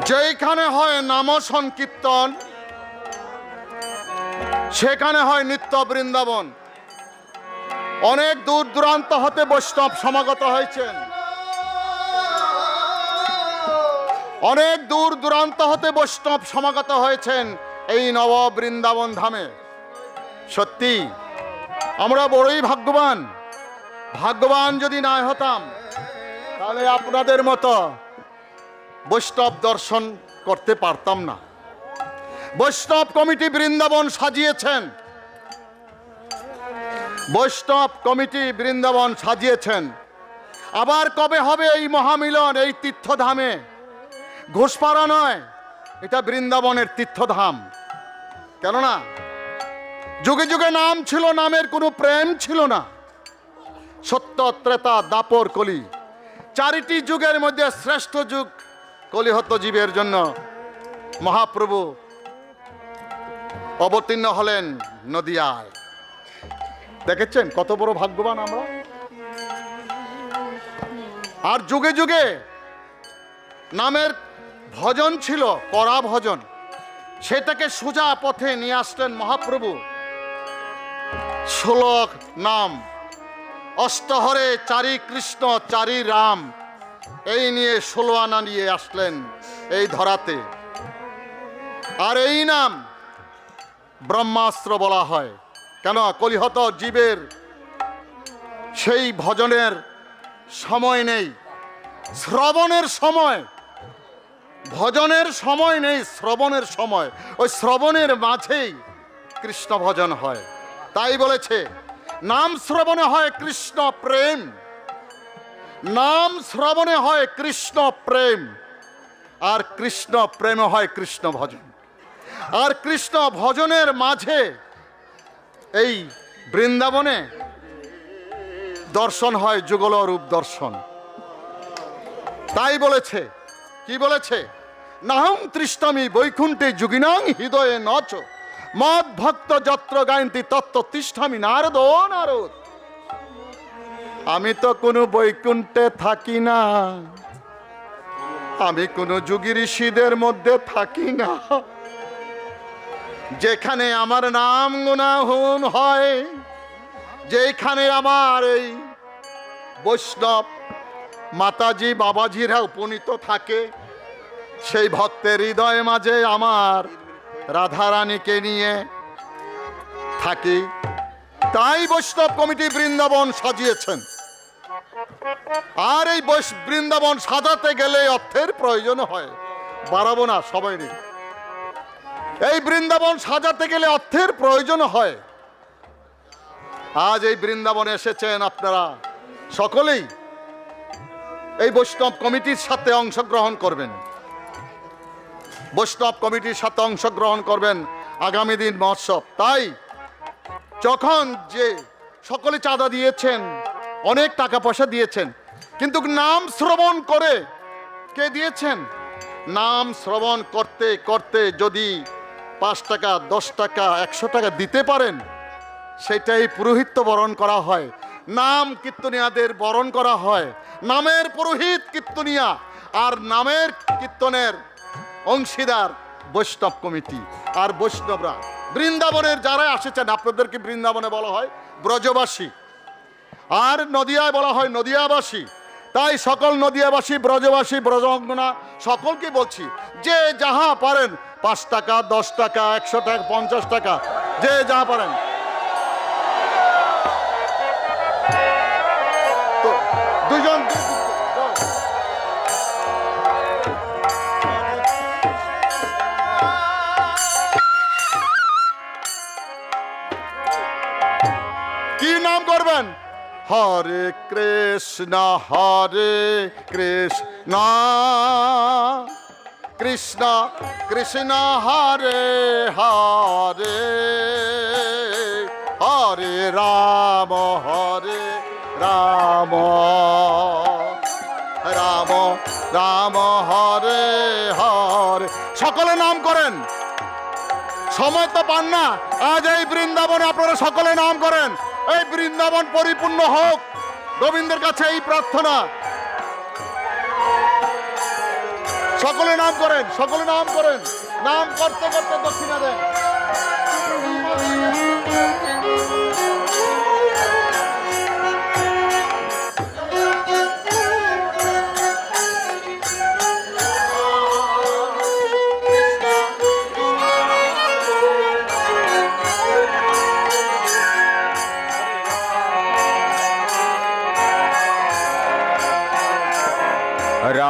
যেইখানে হয় নাম সংকীর্তন, সেখানে হয় নিত্য বৃন্দাবন। অনেক দূর দূরান্ত হতে বৈষ্ণব সমাগত হয়েছেন। অনেক দূর দূরান্ত হতে বৈষ্ণব সমাগত হয়েছেন এই নব বৃন্দাবন ধামে। সত্যি, আমরা বড়ই ভাগ্যবান। ভাগ্যবান যদি না হতাম, তাহলে আপনাদের মতো বৈষ্ণব দর্শন করতে পারতাম না। বৈষ্ণব কমিটি বৃন্দাবন সাজিয়েছেন। বৈষ্ণব কমিটি বৃন্দাবন সাজিয়েছেন। আবার কবে হবে এই মহামিলন, এই তীর্থধামে? ঘোষপাড়া নয়, এটা বৃন্দাবনের তীর্থধাম। কেননা, যুগে যুগে নাম ছিল, নামের কোনো প্রেম ছিল না। সত্য, ত্রেতা, দাপর কলি, চারিটি যুগের মধ্যে শ্রেষ্ঠ যুগ কলিহত জীবের জন্য মহাপ্রভু অবতীর্ণ হলেন নদিয়ায়। দেখেছেন কত বড় ভাগ্যবান আমরা? আর যুগে যুগে নামের ভজন ছিল কড়া ভজন সেটাকে সোজা পথে নিয়ে আসলেন মহাপ্রভু। ষোলক নাম। অষ্টহরে চারি কৃষ্ণ, চারি রাম। এই নিয়ে ষোলো আনা নিয়ে আসলেন এই ধরাতে। আর এই নাম ব্রহ্মাস্ত্র বলা হয়। কেন? কলিহত জীবের সেই ভজনের সময় নেই। শ্রবণের সময়। ভজনের সময় নেই, শ্রবণের সময়। ওই শ্রবণের মাঝেই কৃষ্ণ ভজন হয়। তাই বলেছে, নাম শ্রবণে হয় কৃষ্ণ প্রেম। নাম শ্রবণে হয় কৃষ্ণ প্রেম, আর কৃষ্ণ প্রেমে হয় কৃষ্ণ ভজন। আর কৃষ্ণ ভজনের মাঝে এই বৃন্দাবনে দর্শন হয় যুগল রূপ দর্শন। তাই বলেছে, কি বলেছে? নাহং তৃষ্টামি বৈকুণ্ঠে যুগিনাং হৃদয়ে নচ, মদ ভক্ত যত্র গায়ন্তি তত্ত্ব তিষ্ঠামি নারদ নারদ। আমি তো কোনো বৈকুণ্ঠে থাকি না। আমি কোনো যুগী ঋষিদের মধ্যে থাকি না। যেখানে আমার নাম গুণাহুন হয় যেখানে আমার এই বৈষ্ণব মাতাজি, বাবাজিরা উপনীত থাকে, সেই ভক্তের হৃদয় মাঝে আমার রাধারানীকে নিয়ে থাকি। তাই বৈষ্ণব কমিটি বৃন্দাবন সাজিয়েছেন। আর এই বৃন্দাবন সাজাতে গেলে অর্থের প্রয়োজন হয়। বাড়াবো না, সবাই এই বৃন্দাবন সাজাতে গেলে অর্থের প্রয়োজন হয়। আজ এই বৃন্দাবনে এসেছেন আপনারা সকলেই। এই বৈষ্ণব কমিটির সাথে অংশগ্রহণ করবেন। বৈষ্ণব কমিটির সাথে অংশগ্রহণ করবেন আগামী দিন মহোৎসব। তাই যখন যে সকলে চাঁদা দিয়েছেন, অনেক টাকা পয়সা দিয়েছেন, কিন্তু নাম শ্রবণ করে কে দিয়েছেন? নাম শ্রবণ করতে করতে যদি পাঁচ টাকা, দশ টাকা, একশো টাকা দিতে পারেন, সেটাই পুরোহিত্য বরণ করা হয়। নাম কীর্তনিয়াদের বরণ করা হয়। নামের পুরোহিত কীর্তনিয়া আর নামের কীর্তনের অংশীদার বৈষ্ণব কমিটি আর বৈষ্ণবরা। বৃন্দাবনের যারা আসেছেন, আপনাদেরকে বৃন্দাবনে বলা হয় ব্রজবাসী। আর নদিয়ায় বলা হয় নদিয়াবাসী। তাই সকল নদিয়াবাসী, ব্রজবাসী ব্রজঙ্গনা সকলকে বলছি, যে যাহা পারেন, পাঁচ টাকা, দশ টাকা, একশো টাকা, পঞ্চাশ টাকা, যে যাহা পারেন কি নাম করবেন? হরে কৃষ্ণ হরে কৃষ্ণ। কৃষ্ণ কৃষ্ণ, হরে হরে। হরে রাম হরে রাম। সময় তো পান না। আজ এই বৃন্দাবনে আপনারা সকলে নাম করেন। এই বৃন্দাবন পরিপূর্ণ হোক। গোবিন্দের কাছে এই প্রার্থনা। সকলে নাম করেন, সকলে নাম করেন। নাম করতে করতে দক্ষিণা দেন।